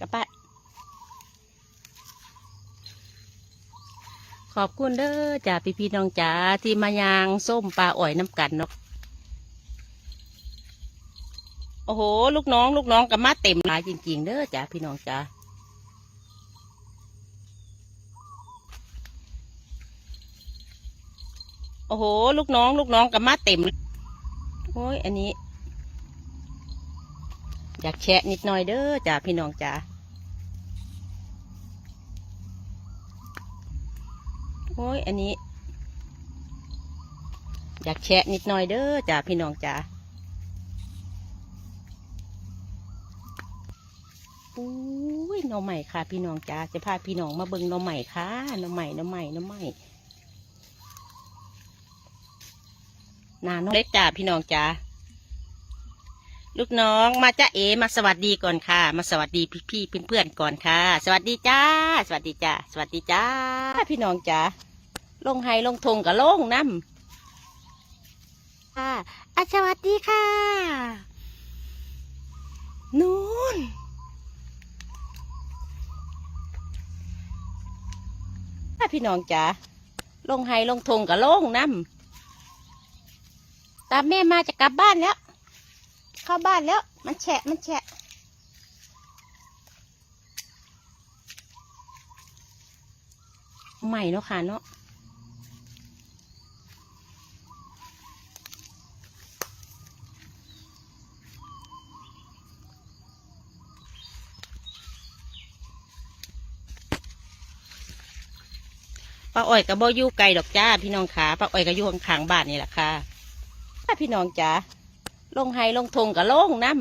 กลับบ้านขอบคุณเด้อจ่าพี่พี่น้องจ๋าที่มายางส้มปลาอ่อยน้ำกันเนาะโอ้โห ลูกน้อง ลูกน้องกับมาเต็มหลายจริง ๆ เด้อจ่าพี่น้องจ๋าโอ้โห ลูกน้อง ลูกน้องกับมาเต็มโอ้ยอันนี้ อยากแชะนิดหน่อยเด้อจ่าพี่น้องจ๋า อ้ยอันนี้ อยากแชะนิดหน่อยเด้อจ่าพี่น้องจ๋าอุ้ยน่อใหม่ค่ะ พี่น้องจ๋าจะพาพี่น้องมาเบิ่งน่อใหม่ค่ะน่อใหม่น่อใหม่น่อใหม่นาน้องเล็กจ่าพี่น้องจ๋าลูกน้องมาจ้าเอมาสวัสดีก่อนค่ะ มาสวัสดีพี่พี่เพื่อนๆก่อนค่ะ สวัสดีจ้า สวัสดีจ้า สวัสดีจ้า พี่น้องจ้า ลงไฮลงทงกับลงน้ำค่ะอะสวัสดีค่ะ นู่นพี่น้องจ้าลงไฮลงทงกับลงน้ำตามแม่มาจะกลับบ้านแล้ว เข้าบ้านแล้ว มันแฉะมันแฉะใหม่เนาะค่ะเนาะ ป้าอ้อยกับบ่อยู่ไกลดอกจ้า พี่น้องขาป้าอ้อยก็อยู่ข้างๆบ้านนี่แหละค่ะพี่น้องจ๋าลงไฮลงทงกับลงน้ำ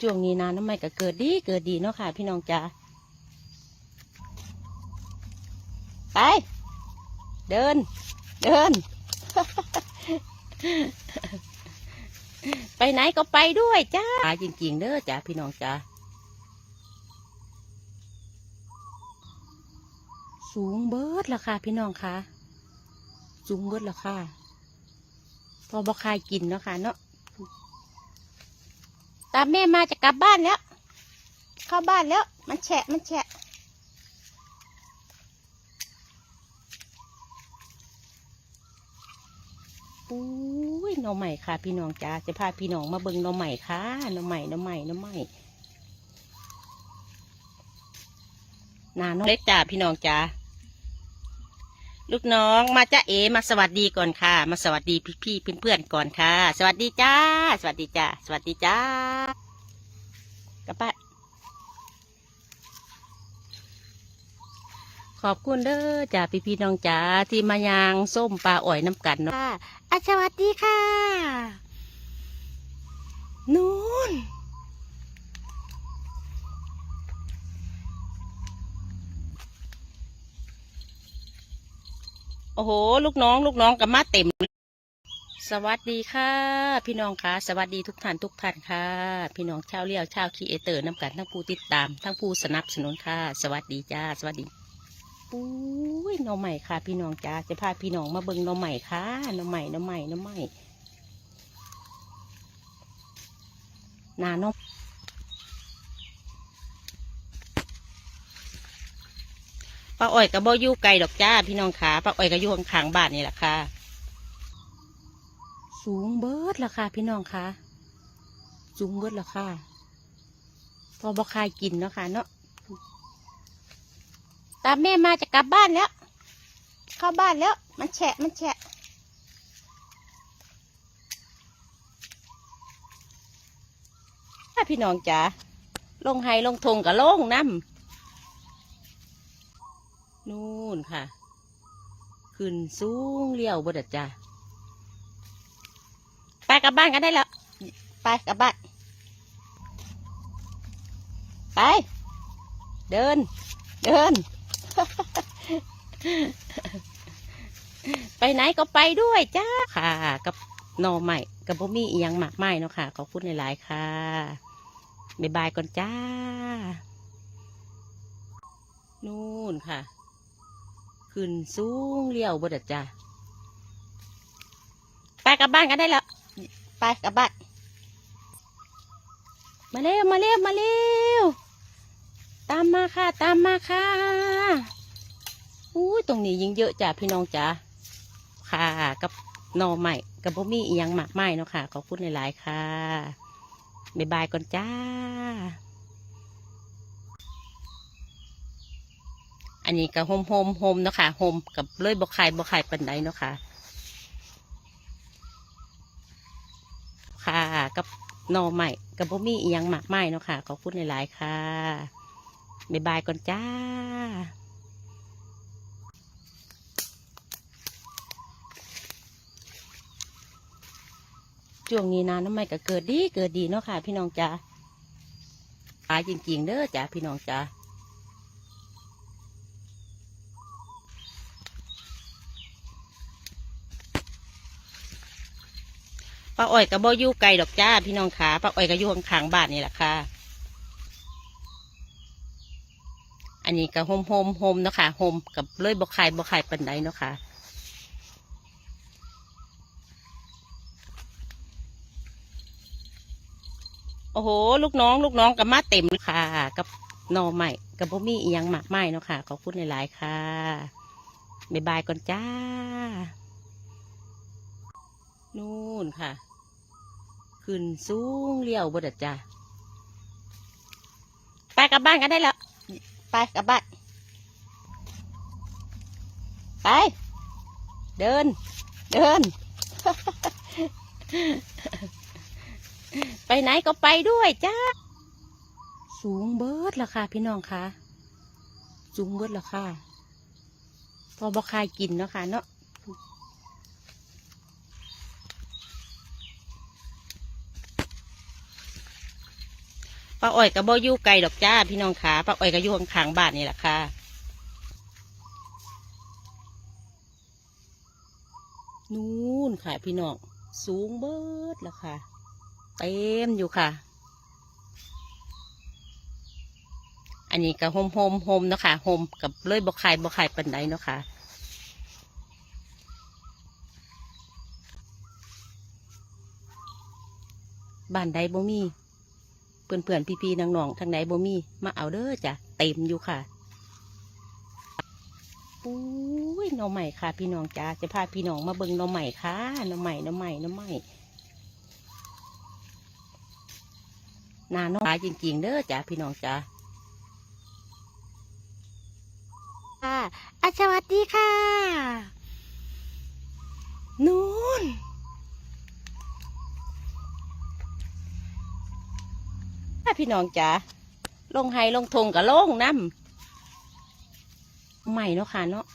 ช่วงนี้นาน้ำไม่ก็เกิดดีเกิดดีเนาะค่ะ พี่น้องจ๋าไปเดิน เดิน ไปไหนก็ไปด้วยจ้าจริงๆเด้อจ้าพี่น้องจ้าสูงเบิดราคาพี่น้องคะสูงเบิดราคาพอบอคายกินเนาะค่ะเนาะตามแม่มาจะกลับบ้านแล้ว เข้าบ้านแล้ว มันแฉะมันแฉะอุ้ยห น่อใหม่ค่ะ พี่น้องจ้าจะพาพี่น้องมาเบิ้งน่อใหม่ค่ะน่อใหม่น่อใหม่น่อใหม่นาน้องเล็กจ้าพี่น้องจ้าลูกน้องมาจ้าเอมาสวัสดีก่อนค่ะ มาสวัสดีพี่พี่ๆเพื่อนๆก่อนค่ะ สวัสดีจ้า สวัสดีจ้า สวัสดีจ้ากลับบ้า ขอบคุณเด้อจ้าพี่พี่ๆน้องจ้าที่มายางส้มปลาอ่อยน้ำกันเนาะค่ะอะสวัสดีค่ะ นู่นโอ้โห ลูกน้อง ลูกน้องกับมาเต็ม สวัสดีค่ะ พี่น้องค่ะสวัสดีทุกท่านทุกท่านค่ะ พี่น้องชาวเลี้ยวชาวคีเอเตอร์น้ำกันทั้งผู้ติดตาม ทั้งผู้สนับสนุนค่ะ สวัสดีจ้า สวัสดี อุ้ยหน้องใหม่ค่ะ พี่น้องจ้าจะพาพี่น้องมาเบิ่งหน้องใหม่ค่ะหน้องใหม่หน้องใหม่หน้องใหม่หนาน้องป้าอ้อยกับบ่อยู่ไกลดอกจ้า พี่น้องขาป้าอ้อยก็อยู่ข้างๆบ้านนี่แหละค่ะ สูงเบิดราคาพี่น้องคะสูงเบิดราคาพอบอคายกินเนาะค่ะเนาะามแม่มาจะกลับบ้านแล้ว เข้าบ้านแล้ว มันแฉะมันแฉะพี่น้องจ๋าลงไฮลงทงกับลงน้ำนู่นค่ะ ขึ้นสูงเลี้ยวบดจ้าไปกลับบ้านกันได้แล้ว ไปกลับบ้าน ไป เดิน เดิน ไปไหนก็ไปด้วยจ้าค่ะ กับหนอใหม่กับบ่มีอีหยังหมากไม้เนาะค่ะ ขอบคุณหลายๆค่ะ บ๊ายบายก่อนจ้า นู่นค่ะ ขึ้นสูงเลี้ยวบดจ้าไปกลับบ้านกันได้แล้ว ไปกลับบ้าน มาเร็ว มาเร็ว มาเร็วตามมาค่ะ ตามมาค่ะอุ้ตรงนี้ยิงเยอะจ้ะพี่น้องจ้ะค่ะ กับนอใหม่กับบ่มีอียังหมากไม้เนาะค่ะขอบคุณหลายๆค่ะบ๊ายบายก่อนจ้า อันนี้ก็โฮมโฮมโฮมเนาะค่ะโฮมกับเลยบกไข่บกไข่ปันไดเนาะค่ะ ค่ะ กับนอใหม่กับบ่มีอียังหมากไม้เนาะค่ะขอบคุณหลายๆค่ะ บ๊ายบายก่อนจ้าช่วงนี้นาน้ำใหม่ก็เกิดดีเกิดดีเนาะค่ะ พี่น้องจ้าปลายจริงๆเด้อจ้าพี่น้องจ้าป้าอ้อยกับบ่อยู่ไกลดอกจ้า พี่น้องขาป้าอ้อยก็อยู่ข้างๆบ้านนี่แหละค่ะ อันนี้ก็โฮมโฮมโฮมเนาะค่ะโฮมกับเล่ยบ่ไข่บ่ไข่ปันไดเนาะค่ะโอ้โห ลูกน้อง ลูกน้องกับมาเต็มเลยค่ะ กับนอใหม่กับบ่มีอีหยังหมากไม้เนาะค่ะขอบคุณหลายๆค่ะบ๊ายบายก่อนจ้า นู่นค่ะ ขึ้นสูงเลี้ยวบดจ้ะไปกลับบ้านกันได้แล้ว ไปกลับบ้านไป เดิน เดิน ไปไหนก็ไปด้วยจ้า สูงเบิดราคาพี่น้องคะสูงเบิดราคาพอบอคายกินเนาะค่ะเนาะ ป้าอ้อยกับบ่อยู่ไกลดอกจ้า พี่น้องขาป้าอ้อยก็อยู่ข้างๆบ้านนี่แหละค่ะนู่นค่ะ พี่น้องสูงเบิดแล้วค่ะ เต็มอยู่ค่ะ อันนี้ก็โฮมโฮมโฮมเนาะค่ะโฮมกับเลยบ่ไข่บ่ไข่ปันไดเนาะค่ะบ้านใดบ่มี เพื่อนเพื่อนพี่พี่ๆน้องๆทางไหนบ่มีมาเอาเด้อจ้ะเต็มอยู่ค่ะอุ้ยหน่อใหม่ค่ะ พี่น้องจ้าจะพาพี่น้องมาเบิ่งหน่อใหม่ค่ะหน่อใหม่หน่อใหม่หน่อใหม่นาหน่อหลายจริง ๆ เด้อจ้ะพี่น้องจ้าค่ะอะสวัสดีค่ะ นู่นถ้ พี่น้องจ๋าลงไฮลงทงกับลงน้ำใหม่เนาะค่ะเนาะ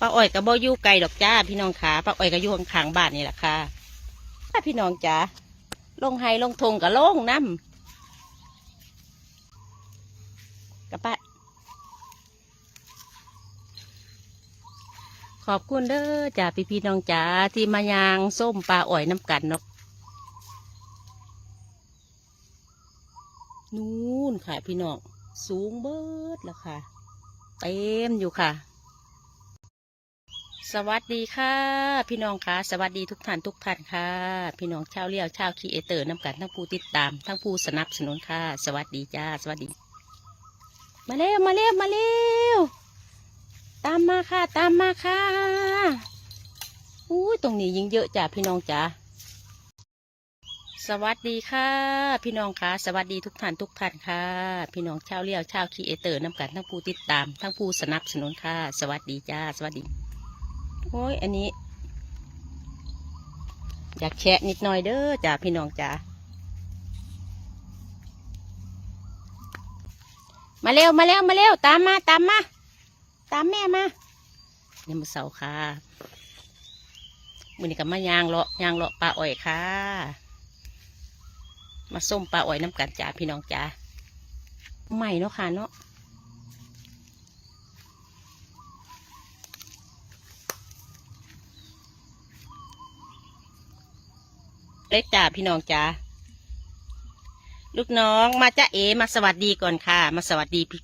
ป้าอ้อยกับบ่อยู่ไกลดอกจ้า พี่น้องขาป้าอ้อยก็อยู่ข้างๆบ้านนี่แหละค่ะถ้าพี่น้องจ๋าลงไฮลงทงกับลงน้ำ กลับบ้านข อบคุณเด้อจ่าพี่พี่น้องจ๋าที่มายางส้มปลาอ่อยน้ำกันเนาะนู่นค่ะพี่น้องสูงเบิดแล้วค่ะ เต็มอยู่ค่ะ สวัสดีค่ะ พี่น้องค่ะ สวัสดีทุกท่านทุกท่านค่ะ พี่น้องชาวเลี้ยวชาวคีเอเตอร์น้ำกันทั้งผู้ติดตาม ทั้งผู้สนับสนุนค่ะ สวัสดีจ้า สวัสดี มาเร็วมาเร็วมาเร็ว ตามมาค่ะ ตามมาค่ะอุ้ยตรงนี้ยิงเยอะจ้ะพี่น้องจ้ะสวัสดีค่ะ พี่น้องค่ะ สวัสดีทุกท่านทุกท่านค่ะ พี่น้องชาวเลี้ยวชาวคีเอเตอร์น้ำกันทั้งผู้ติดตาม ทั้งผู้สนับสนุนค่ะ สวัสดีจ้าสวัสดีโอ้ยอันนี้ อยากแชะนิดหน่อยเด้อจ้าพี่น้องจ้ามาเร็วมาเร็วมาเร็วตามมาตามมา ตามแม่มาเนี่ยมาเสาค่ะมือนี้กับมายางเลาะยางเลาะปลาอ้อยค่ะ มาส้มปลาอ้อยน้ำกันจ้าพี่น้องจ้าใหม่เนาะค่ะเนาะเล็กจ้าพี่น้องจ้าลูกน้องมาจ้าเอมาสวัสดีก่อนค่ะ มาสวัสดีพี่